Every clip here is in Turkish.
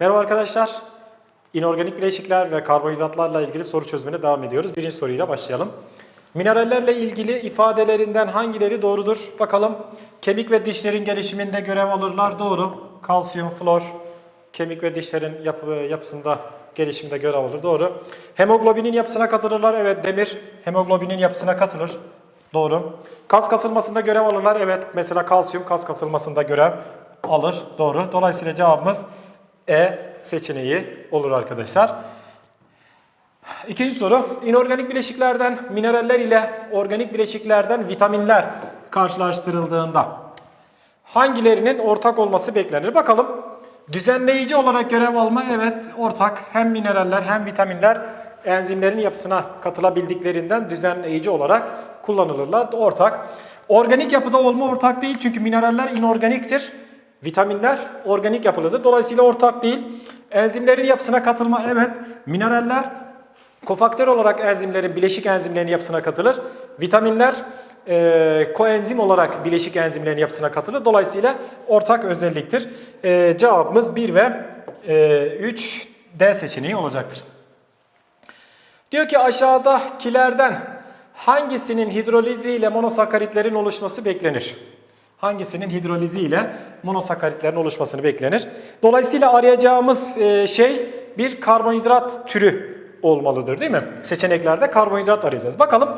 Merhaba arkadaşlar. İnorganik bileşikler ve karbonhidratlarla ilgili soru çözümüne devam ediyoruz. Birinci soruyla başlayalım. Minerallerle ilgili ifadelerinden hangileri doğrudur? Bakalım. Kemik ve dişlerin gelişiminde görev alırlar. Doğru. Kalsiyum, flor, kemik ve dişlerin yapı, yapısında gelişimde görev alır. Doğru. Hemoglobinin yapısına katılırlar. Evet demir hemoglobinin yapısına katılır. Doğru. Kas kasılmasında görev alırlar. Evet mesela kalsiyum kas kasılmasında görev alır. Doğru. Dolayısıyla cevabımız E seçeneği olur arkadaşlar. İkinci soru. İnorganik bileşiklerden mineraller ile organik bileşiklerden vitaminler karşılaştırıldığında hangilerinin ortak olması beklenir? Bakalım. Düzenleyici olarak görev alma evet ortak. Hem mineraller hem vitaminler enzimlerin yapısına katılabildiklerinden düzenleyici olarak kullanılırlar. Ortak. Organik yapıda olma ortak değil çünkü mineraller inorganiktir. Vitaminler organik yapılıdır. Dolayısıyla ortak değil. Enzimlerin yapısına katılma evet. Mineraller kofaktör olarak enzimlerin, bileşik enzimlerin yapısına katılır. Vitaminler e, koenzim olarak bileşik enzimlerin yapısına katılır. Dolayısıyla ortak özelliktir. E, cevabımız 1 ve e, 3 D seçeneği olacaktır. Diyor ki aşağıdakilerden hangisinin hidrolizi ile monosakaritlerin oluşması beklenir? Hangisinin hidrolizi ile monosakaritlerin oluşmasını beklenir? Dolayısıyla arayacağımız e, şey bir karbonhidrat türü olmalıdır değil mi? Seçeneklerde karbonhidrat arayacağız. Bakalım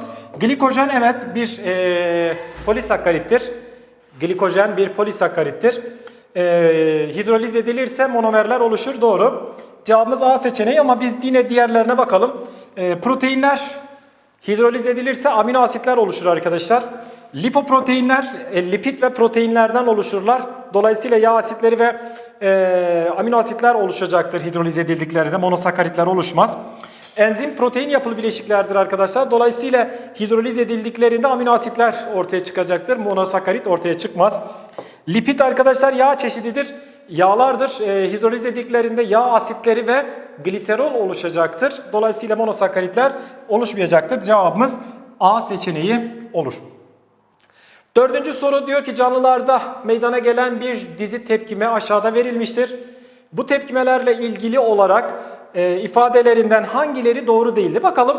glikojen evet bir e, polisakkarittir. Glikojen bir polisakkarittir. E, hidroliz edilirse monomerler oluşur doğru. Cevabımız A seçeneği ama biz yine diğerlerine bakalım. E, proteinler hidroliz edilirse amino asitler oluşur arkadaşlar. Lipoproteinler e, lipid ve proteinlerden oluşurlar. Dolayısıyla yağ asitleri ve e, amino asitler oluşacaktır hidroliz edildiklerinde. Monosakaritler oluşmaz. Enzim protein yapılı bileşiklerdir arkadaşlar. Dolayısıyla hidroliz edildiklerinde amino asitler ortaya çıkacaktır. Monosakarit ortaya çıkmaz. Lipid arkadaşlar yağ çeşididir. Yağlardır. E, hidroliz edildiklerinde yağ asitleri ve gliserol oluşacaktır. Dolayısıyla monosakaritler oluşmayacaktır. Cevabımız A seçeneği olur. Dördüncü soru diyor ki canlılarda meydana gelen bir dizi tepkime aşağıda verilmiştir. Bu tepkimelerle ilgili olarak e, ifadelerinden hangileri doğru değildi? Bakalım.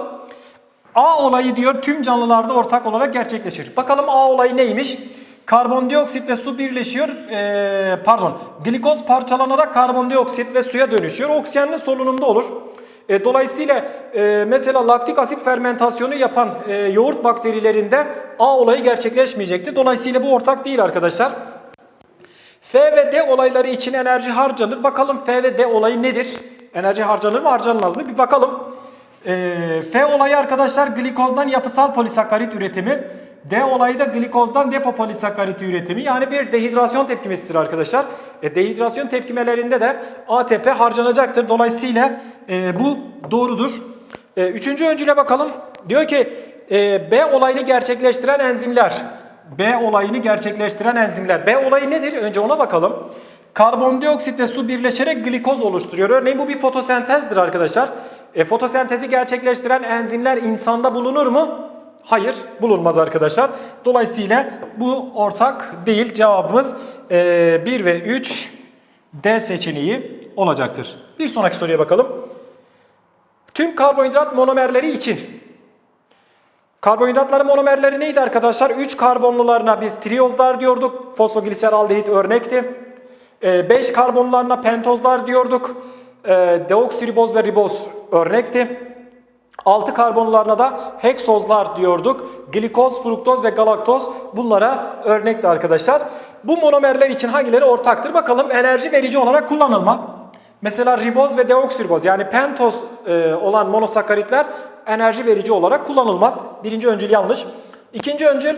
A olayı diyor tüm canlılarda ortak olarak gerçekleşir. Bakalım A olayı neymiş? Karbondioksit ve su birleşiyor. E, pardon. Glikoz parçalanarak karbondioksit ve suya dönüşüyor. Oksijenli solunumda olur. E, dolayısıyla e, mesela laktik asit fermentasyonu yapan e, yoğurt bakterilerinde A olayı gerçekleşmeyecekti. Dolayısıyla bu ortak değil arkadaşlar. F ve D olayları için enerji harcanır. Bakalım F ve D olayı nedir? Enerji harcanır mı harcanmaz mı? Bir bakalım. E, F olayı arkadaşlar glikozdan yapısal polisakkarit üretimi. D olayı da glikozdan depopolisakkarit üretimi. Yani bir dehidrasyon tepkimesidir arkadaşlar. E, dehidrasyon tepkimelerinde de ATP harcanacaktır. Dolayısıyla e, bu doğrudur. E, üçüncü öncüle bakalım. Diyor ki e, B olayını gerçekleştiren enzimler. B olayını gerçekleştiren enzimler. B olayı nedir? Önce ona bakalım. Karbondioksit ve su birleşerek glikoz oluşturuyor. Örneğin bu bir fotosentezdir arkadaşlar. E, fotosentezi gerçekleştiren enzimler insanda bulunur mu? Hayır, bulunmaz arkadaşlar. Dolayısıyla bu ortak değil. Cevabımız e, 1 ve 3 D seçeneği olacaktır. Bir sonraki soruya bakalım. Tüm karbonhidrat monomerleri için Karbonhidratların monomerleri neydi arkadaşlar? 3 karbonlularına biz triyozlar diyorduk. Fosfogliseraldehit örnekti. 5 karbonlularına pentozlar diyorduk. E, Deoksiriboz ve riboz örnekti. 6 karbonlarına da heksozlar diyorduk. Glikoz, fruktoz ve galaktoz bunlara örnekti arkadaşlar. Bu monomerler için hangileri ortaktır? Bakalım enerji verici olarak kullanılma. Mesela riboz ve deoksiriboz yani pentoz e, olan monosakaritler enerji verici olarak kullanılmaz. Birinci öncül yanlış. İkinci öncül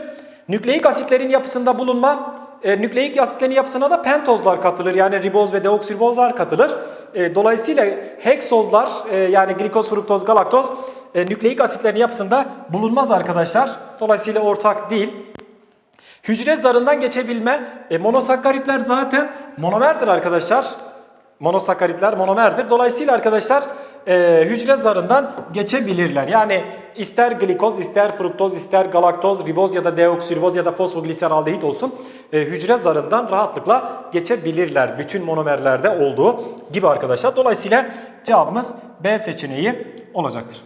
nükleik asitlerin yapısında bulunma. E, nükleik asitlerin yapısına da pentozlar katılır. Yani riboz ve deoksiribozlar katılır. E, dolayısıyla heksozlar e, yani glikoz, fruktoz, galaktoz e, nükleik asitlerin yapısında bulunmaz arkadaşlar. Dolayısıyla ortak değil. Hücre zarından geçebilme. E, monosakkaritler zaten monomerdir arkadaşlar. Monosakaritler monomerdir. Dolayısıyla arkadaşlar e, hücre zarından geçebilirler. Yani ister glikoz, ister fruktoz, ister galaktoz, riboz ya da deoksiriboz ya da fosfogliserdehit olsun e, hücre zarından rahatlıkla geçebilirler. Bütün monomerlerde olduğu gibi arkadaşlar. Dolayısıyla cevabımız B seçeneği olacaktır.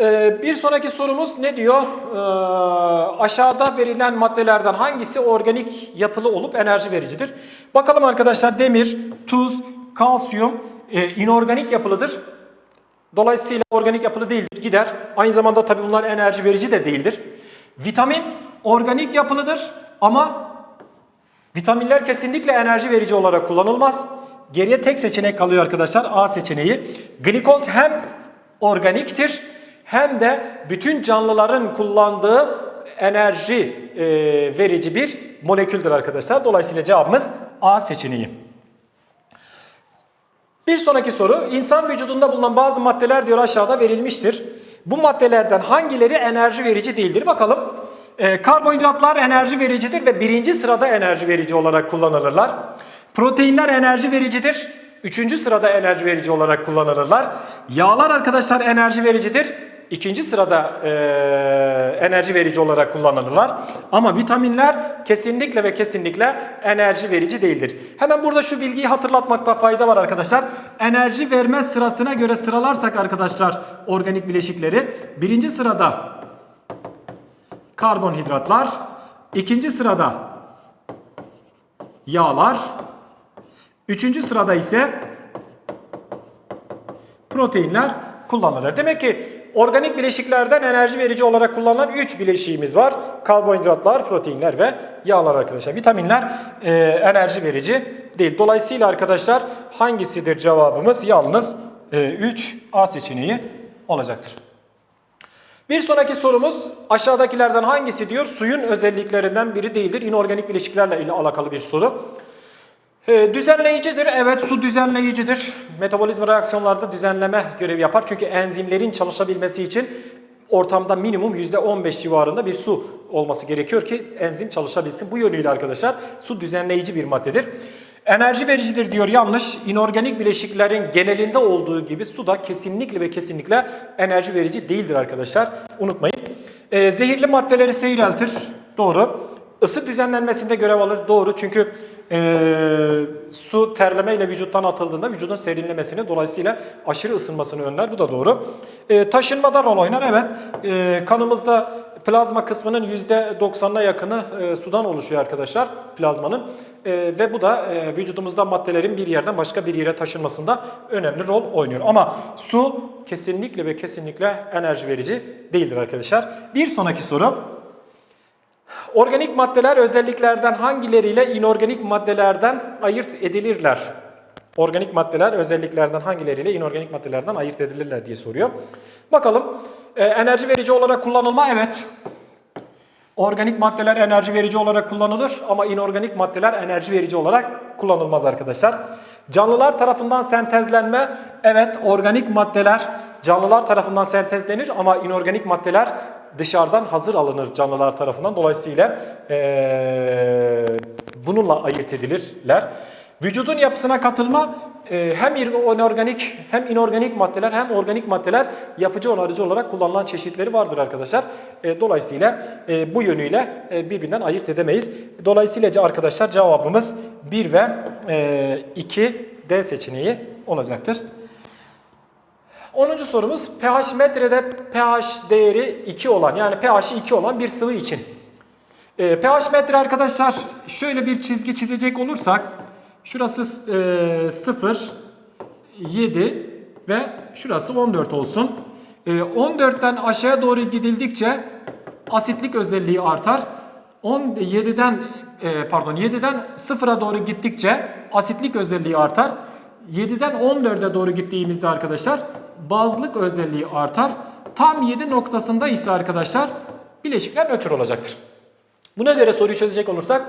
Ee, bir sonraki sorumuz ne diyor? Ee, aşağıda verilen maddelerden hangisi organik yapılı olup enerji vericidir? Bakalım arkadaşlar demir, tuz, kalsiyum e, inorganik yapılıdır. Dolayısıyla organik yapılı değildir, gider. Aynı zamanda tabii bunlar enerji verici de değildir. Vitamin organik yapılıdır ama vitaminler kesinlikle enerji verici olarak kullanılmaz. Geriye tek seçenek kalıyor arkadaşlar A seçeneği. Glikoz hem organiktir hem de bütün canlıların kullandığı enerji e, verici bir moleküldür arkadaşlar. Dolayısıyla cevabımız A seçeneği. Bir sonraki soru. İnsan vücudunda bulunan bazı maddeler diyor aşağıda verilmiştir. Bu maddelerden hangileri enerji verici değildir? Bakalım. Ee, karbonhidratlar enerji vericidir ve birinci sırada enerji verici olarak kullanılırlar. Proteinler enerji vericidir. Üçüncü sırada enerji verici olarak kullanılırlar. Yağlar arkadaşlar enerji vericidir. İkinci sırada e, enerji verici olarak kullanılırlar. Ama vitaminler kesinlikle ve kesinlikle enerji verici değildir. Hemen burada şu bilgiyi hatırlatmakta fayda var arkadaşlar. Enerji verme sırasına göre sıralarsak arkadaşlar organik bileşikleri birinci sırada karbonhidratlar, ikinci sırada yağlar, üçüncü sırada ise proteinler kullanılır. Demek ki organik bileşiklerden enerji verici olarak kullanılan 3 bileşiğimiz var. Karbonhidratlar, proteinler ve yağlar arkadaşlar. Vitaminler e, enerji verici değil. Dolayısıyla arkadaşlar hangisidir cevabımız? Yalnız 3 A seçeneği olacaktır. Bir sonraki sorumuz aşağıdakilerden hangisi diyor? Suyun özelliklerinden biri değildir. İnorganik bileşiklerle ile alakalı bir soru. Ee, düzenleyicidir. Evet su düzenleyicidir. Metabolizma reaksiyonlarda düzenleme görevi yapar. Çünkü enzimlerin çalışabilmesi için ortamda minimum %15 civarında bir su olması gerekiyor ki enzim çalışabilsin. Bu yönüyle arkadaşlar su düzenleyici bir maddedir. Enerji vericidir diyor yanlış. İnorganik bileşiklerin genelinde olduğu gibi su da kesinlikle ve kesinlikle enerji verici değildir arkadaşlar. Unutmayın. Ee, zehirli maddeleri seyreltir. Doğru. Isı düzenlenmesinde görev alır. Doğru. Çünkü ee, su terleme ile vücuttan atıldığında vücudun serinlemesini dolayısıyla aşırı ısınmasını önler. Bu da doğru. Ee, taşınmada rol oynar. Evet. Ee, kanımızda plazma kısmının %90'ına yakını e, sudan oluşuyor arkadaşlar plazmanın. E, ve bu da e, vücudumuzda maddelerin bir yerden başka bir yere taşınmasında önemli rol oynuyor. Ama su kesinlikle ve kesinlikle enerji verici değildir arkadaşlar. Bir sonraki soru. Organik maddeler özelliklerden hangileriyle inorganik maddelerden ayırt edilirler? Organik maddeler özelliklerden hangileriyle inorganik maddelerden ayırt edilirler diye soruyor. Bakalım. Ee, enerji verici olarak kullanılma evet. Organik maddeler enerji verici olarak kullanılır ama inorganik maddeler enerji verici olarak kullanılmaz arkadaşlar. Canlılar tarafından sentezlenme evet organik maddeler canlılar tarafından sentezlenir ama inorganik maddeler dışarıdan hazır alınır canlılar tarafından. Dolayısıyla ee, bununla ayırt edilirler. Vücudun yapısına katılma e, hem inorganik hem inorganik maddeler hem organik maddeler yapıcı onarıcı olarak kullanılan çeşitleri vardır arkadaşlar. E, dolayısıyla e, bu yönüyle e, birbirinden ayırt edemeyiz. Dolayısıyla arkadaşlar cevabımız 1 ve e, 2 D seçeneği olacaktır. 10. sorumuz pH metrede pH değeri 2 olan yani pH'i 2 olan bir sıvı için. E, pH metre arkadaşlar şöyle bir çizgi çizecek olursak şurası e, 0, 7 ve şurası 14 olsun. E, 14'ten aşağıya doğru gidildikçe asitlik özelliği artar. 17'den e, pardon 7'den 0'a doğru gittikçe asitlik özelliği artar. 7'den 14'e doğru gittiğimizde arkadaşlar bazlık özelliği artar. Tam 7 noktasında ise arkadaşlar bileşikler nötr olacaktır. Buna göre soruyu çözecek olursak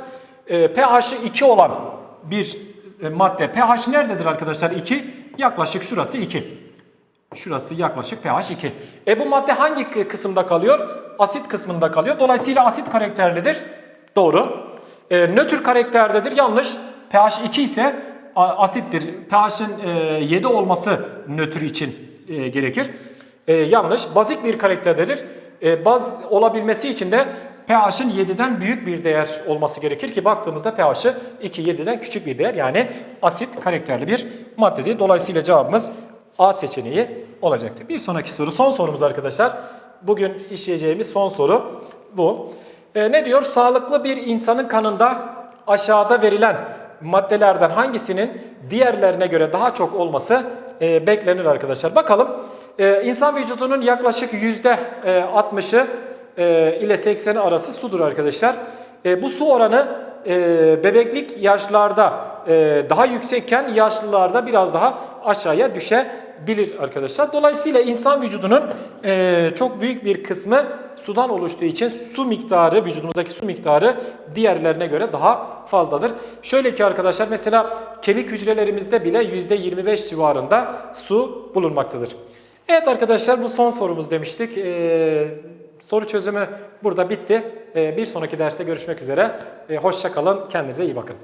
e, pH'i 2 olan bir e, madde. pH nerededir arkadaşlar 2? Yaklaşık şurası 2. Şurası yaklaşık pH 2. E bu madde hangi kısımda kalıyor? Asit kısmında kalıyor. Dolayısıyla asit karakterlidir. Doğru. E, nötr karakterdedir. Yanlış. pH 2 ise asittir. pH'in e, 7 olması nötr için e, gerekir. E, yanlış. Bazik bir karakterdedir. E, baz olabilmesi için de pH'in 7'den büyük bir değer olması gerekir ki baktığımızda pH'i 2 7'den küçük bir değer yani asit karakterli bir maddedir. Dolayısıyla cevabımız A seçeneği olacaktır. Bir sonraki soru son sorumuz arkadaşlar. Bugün işleyeceğimiz son soru bu. E, ne diyor? Sağlıklı bir insanın kanında aşağıda verilen maddelerden hangisinin diğerlerine göre daha çok olması e, beklenir arkadaşlar. Bakalım e, insan vücudunun yaklaşık yüzde e, %60'ı e, ile 80'i arası sudur arkadaşlar. E, bu su oranı e, bebeklik yaşlarda e, daha yüksekken yaşlılarda biraz daha aşağıya düşebilir arkadaşlar. Dolayısıyla insan vücudunun e, çok büyük bir kısmı sudan oluştuğu için su miktarı, vücudumuzdaki su miktarı diğerlerine göre daha fazladır. Şöyle ki arkadaşlar mesela kemik hücrelerimizde bile %25 civarında su bulunmaktadır. Evet arkadaşlar bu son sorumuz demiştik. Ee, soru çözümü burada bitti. Ee, bir sonraki derste görüşmek üzere. Ee, hoşça kalın. Kendinize iyi bakın.